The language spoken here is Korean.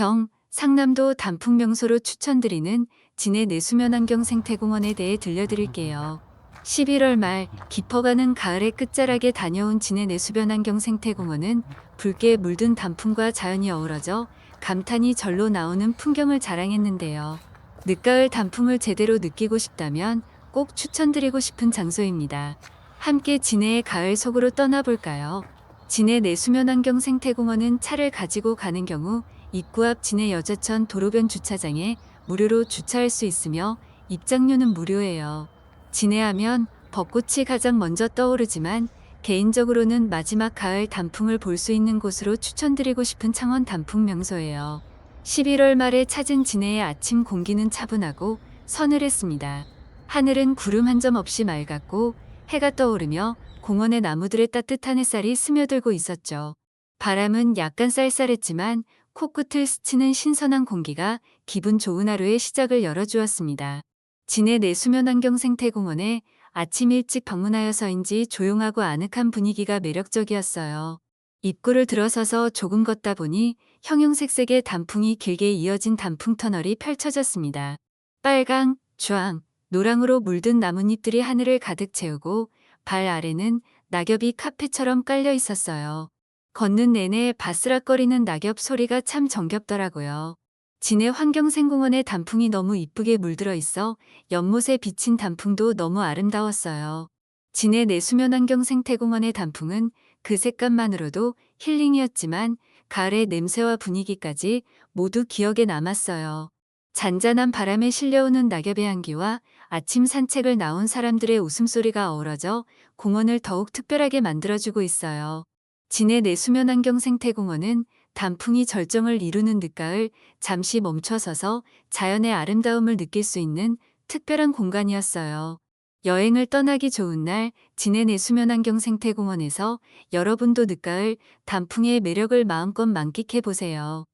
경, 상남도 단풍 명소로 추천드리는 진해 내수면환경 생태공원에 대해 들려드릴게요. 11월 말 깊어가는 가을의 끝자락에 다녀온 진해 내수변환경 생태공원은 붉게 물든 단풍과 자연이 어우러져 감탄이 절로 나오는 풍경을 자랑했는데요. 늦가을 단풍을 제대로 느끼고 싶다면 꼭 추천드리고 싶은 장소입니다. 함께 진해의 가을 속으로 떠나볼까요? 진해 내수면환경 생태공원은 차를 가지고 가는 경우 입구 앞 진해 여자천 도로변 주차장에 무료로 주차할 수 있으며 입장료는 무료예요. 진해하면 벚꽃이 가장 먼저 떠오르지만 개인적으로는 마지막 가을 단풍을 볼 수 있는 곳으로 추천드리고 싶은 창원 단풍 명소예요. 11월 말에 찾은 진해의 아침 공기는 차분하고 서늘했습니다. 하늘은 구름 한 점 없이 맑았고 해가 떠오르며 공원의 나무들의 따뜻한 햇살이 스며들고 있었죠. 바람은 약간 쌀쌀했지만 코끝을 스치는 신선한 공기가 기분 좋은 하루의 시작을 열어주었습니다. 진해 내수면환경 생태공원에 아침 일찍 방문하여서인지 조용하고 아늑한 분위기가 매력적이었어요. 입구를 들어서서 조금 걷다 보니 형형색색의 단풍이 길게 이어진 단풍 터널이 펼쳐졌습니다. 빨강, 주황, 노랑으로 물든 나뭇잎들이 하늘을 가득 채우고 발 아래는 낙엽이 카페처럼 깔려 있었어요. 걷는 내내 바스락거리는 낙엽 소리가 참 정겹더라고요. 진해 환경생공원의 단풍이 너무 이쁘게 물들어 있어 연못에 비친 단풍도 너무 아름다웠어요. 진해 내수면 환경 생태공원의 단풍은 그 색감만으로도 힐링이었지만 가을의 냄새와 분위기까지 모두 기억에 남았어요. 잔잔한 바람에 실려오는 낙엽의 향기와 아침 산책을 나온 사람들의 웃음소리가 어우러져 공원을 더욱 특별하게 만들어주고 있어요. 진해 내수면환경 생태공원은 단풍이 절정을 이루는 늦가을 잠시 멈춰서서 자연의 아름다움을 느낄 수 있는 특별한 공간이었어요. 여행을 떠나기 좋은 날 진해 내수면환경 생태공원에서 여러분도 늦가을 단풍의 매력을 마음껏 만끽해 보세요.